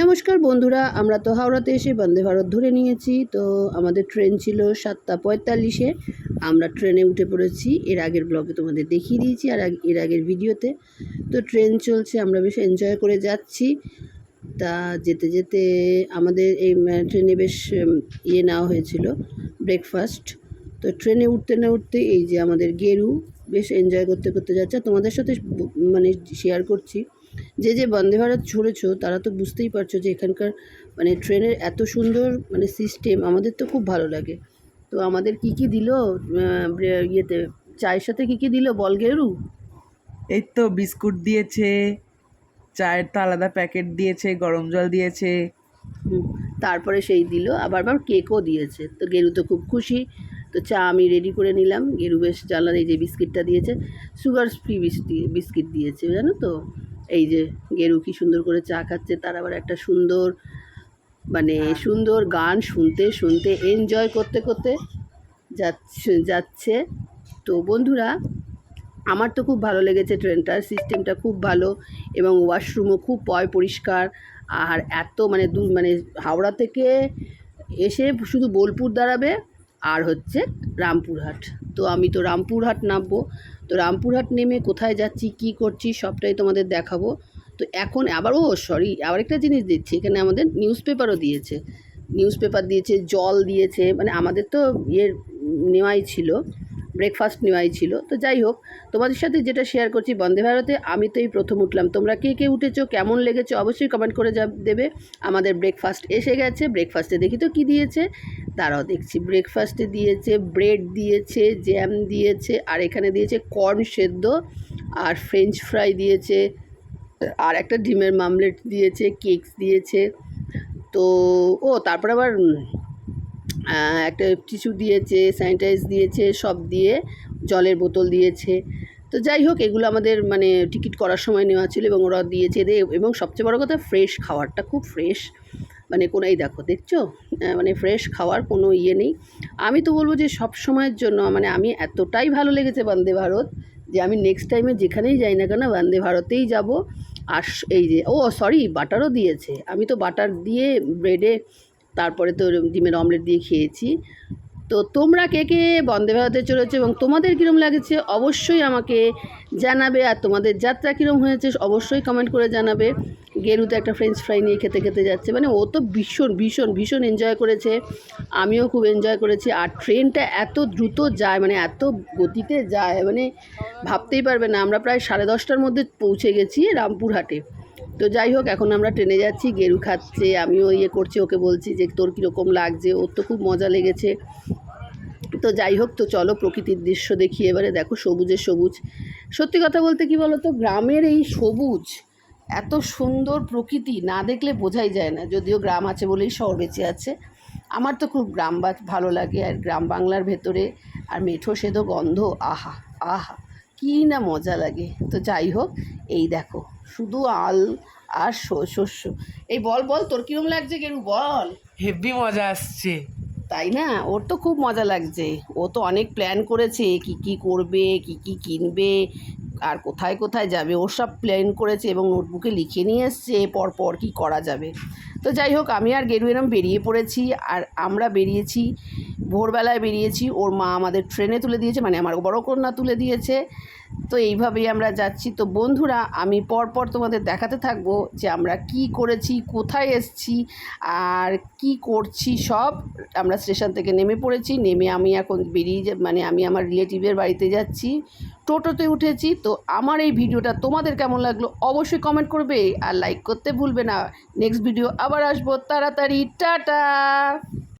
নমস্কার বন্ধুরা, আমরা তো হাওড়াতে এসে বন্দে ভারত ধরে নিয়েছি। তো আমাদের ট্রেন ছিল সাতটা পঁয়তাল্লিশে। আমরা ট্রেনে উঠে পড়েছি। এর আগের ব্লগে তোমাদের দেখিয়ে দিয়েছি আর এর আগের ভিডিওতে। তো ট্রেন চলছে, আমরা বেশ এনজয় করে যাচ্ছি। তা যেতে যেতে আমাদের এই ট্রেনে বেশ ইয়ে নেওয়া হয়েছিল ব্রেকফাস্ট তো ট্রেনে উঠতে না উঠতে এই যে আমাদের গেরু বেশ এনজয় করতে করতে যাচ্ছে। তোমাদের সাথে মানে শেয়ার করছি। যে যে বন্দে ভারত ছড়েছো তারা তো বুঝতেই পারছ যে এখানকার মানে ট্রেনের এত সুন্দর মানে সিস্টেম আমাদের তো খুব ভালো লাগে। তো আমাদের কি কি দিল ইয়েতে চায়ের সাথে কি কি দিল বল গেরু? এই তো বিস্কুট দিয়েছে চায়ের তো আলাদা প্যাকেট দিয়েছে গরম জল দিয়েছে। তারপরে সেই দিল আবার আবার কেকও দিয়েছে। তো গেরু তো খুব খুশি তো চা আমি রেডি করে নিলাম। গেরু বেশ জানলার এই যে বিস্কিটটা দিয়েছে সুগার ফ্রি বিস্কিট দিয়েছে জানো তো? এই যে গেরু কি সুন্দর করে চা খাচ্ছে তার আবার একটা সুন্দর মানে সুন্দর গান শুনতে শুনতে এনজয় করতে করতে যাচ্ছে যাচ্ছে। তো বন্ধুরা আমার তো খুব ভালো লেগেছে ট্রেনটার সিস্টেমটা খুব ভালো এবং ওয়াশরুমও খুব পয় পরিষ্কার। আর এত মানে দূর মানে হাওড়া থেকে এসে শুধু বোলপুর দাঁড়াবে আর হচ্ছে রামপুরহাট। তো আমি তো রামপুরহাট নামবো। তো রামপুরহাট নেমে কোথায় যাচ্ছি, কি করছি, সবটাই তোমাদের দেখাবো। তো এখন আবার, ও সরি আবার একটা জিনিস দিচ্ছি। এখানে আমাদের নিউজ পেপারও দিয়েছে। নিউজ পেপার দিয়েছে, জল দিয়েছে। মানে আমাদের তো ইয়ে নেওয়াই ছিল ব্রেকফাস্ট নেওয়াই ছিল। তো যাই হোক, তোমাদের সাথে যেটা শেয়ার করছি, বন্দে ভারতে, আমি তো এই প্রথম উঠলাম। তোমরা কে কে উঠেছো, কেমন লেগেছো, অবশ্যই কমেন্ট করে যা দেবে। আমাদের ব্রেকফাস্ট এসে গেছে ব্রেকফাস্টে দেখি তো কী দিয়েছে। তারাও দেখছি। ব্রেকফাস্টে দিয়েছে ব্রেড দিয়েছে জ্যাম দিয়েছে, আর এখানে দিয়েছে কর্ন সেদ্ধ, আর ফ্রেঞ্চ ফ্রাই দিয়েছে, আর একটা ডিমের মামলেট দিয়েছে কেকস দিয়েছে। তো, ও তারপর আবার একটা টিস্যু দিয়েছে স্যানিটাইজ দিয়েছে, সব দিয়ে জলের বোতল দিয়েছে। তো যাই হোক, এগুলো আমাদের মানে টিকিট করার সময় নেওয়া ছিল এবং ওরা দিয়েছে। এবং সবচেয়ে বড় কথা ফ্রেশ খাবারটা খুব ফ্রেশ মানে কোনো, এই দেখো, দেখছ? মানে ফ্রেশ খাওয়ার কোনো ইয়ে নেই। আমি তো বলব যে সব সময়ের জন্য মানে আমি এতটাই ভালো লেগেছে বন্দে ভারত, যে আমি নেক্সট টাইমে যেখানেই যাই না কেন, বন্দে ভারতেই যাব। আর এই যে, ও সরি বাটারও দিয়েছে। আমি তো বাটার দিয়ে ব্রেডে তারপরে তো ডিমের অমলেট দিয়ে খেয়েছি। তো তোমরা কে কে বন্দে ভারতে চলেছো এবং তোমাদের কীরকম লাগছে অবশ্যই আমাকে জানাবে আর তোমাদের যাত্রা কীরকম হয়েছে অবশ্যই কমেন্ট করে জানাবে। গেরুতে একটা ফ্রেঞ্চ ফ্রাই নিয়ে খেতে খেতে যাচ্ছে। মানে ও তো ভীষণ ভীষণ ভীষণ এনজয় করেছে। আমিও খুব এনজয় করেছি আর ট্রেনটা এত দ্রুত যায় মানে এত গতিতে যায় মানে ভাবতেই পারবে না। আমরা প্রায় সাড়ে দশটার মধ্যে পৌঁছে গেছি রামপুরহাটে তো যাই হোক, এখন আমরা ট্রেনে যাচ্ছি, গেরু খাচ্ছে, আমিও ইয়ে করছি, ওকে বলছি যে তোর কীরকম লাগছে? ওর তো খুব মজা লেগেছে। তো যাই হোক, তো চলো প্রকৃতির দৃশ্য দেখি, এবারে দেখো সবুজের সবুজ। সত্যি কথা বলতে কি বলো তো গ্রামের এই সবুজ, এত সুন্দর প্রকৃতি না দেখলে বোঝাই যায় না, যদিও গ্রাম আছে বলেই শহর বেঁচে আছে। আমার তো খুব গ্রাম বা, ভালো লাগে, আর গ্রাম বাংলার ভেতরে আর মেঠো সেধো গন্ধ, আহা আহা, কী না মজা লাগে। তো যাই হোক, এই দেখো, শুধু আল আর শস্য। এই বল বল, তোর কীরকম লাগছে গেরু, বল। হেভি মজা আসছে। তাই না? ওর তো খুব মজা লাগছে। ও তো অনেক প্ল্যান করেছে কি কি করবে, কি কি কিনবে, আর কোথায় কোথায় যাবে। ও সব প্ল্যান করেছে এবং নোটবুকে লিখে নিয়ে এসছে, পর পর কী করা যাবে। তো যাই হোক, আমি আর গেরু এরম বেরিয়ে পড়েছি, আর আমরা বেরিয়েছি, ভোরবেলায় বেরিয়েছি। ওর মা আমাদের ট্রেনে তুলে দিয়েছে মানে আমার বড় কন্যা তুলে দিয়েছে। তো এইভাবেই আমরা যাচ্ছি। তো বন্ধুরা, আমি পরপর তোমাদের দেখাতে থাকব যে আমরা কি করেছি, কোথায় এসছি, আর কি করছি, সব আমরা স্টেশন থেকে নেমে পড়েছি। নেমে আমি এখন বেরিয়ে মানে আমি আমার রিলেটিভের বাড়িতে যাচ্ছি। টোটোতে উঠেছি। তো আমার এই ভিডিওটা তোমাদের কেমন লাগল অবশ্যই কমেন্ট করবে আর লাইক করতে ভুলবে না। নেক্সট ভিডিও আবার আসব। তাড়াতাড়ি, টাটা!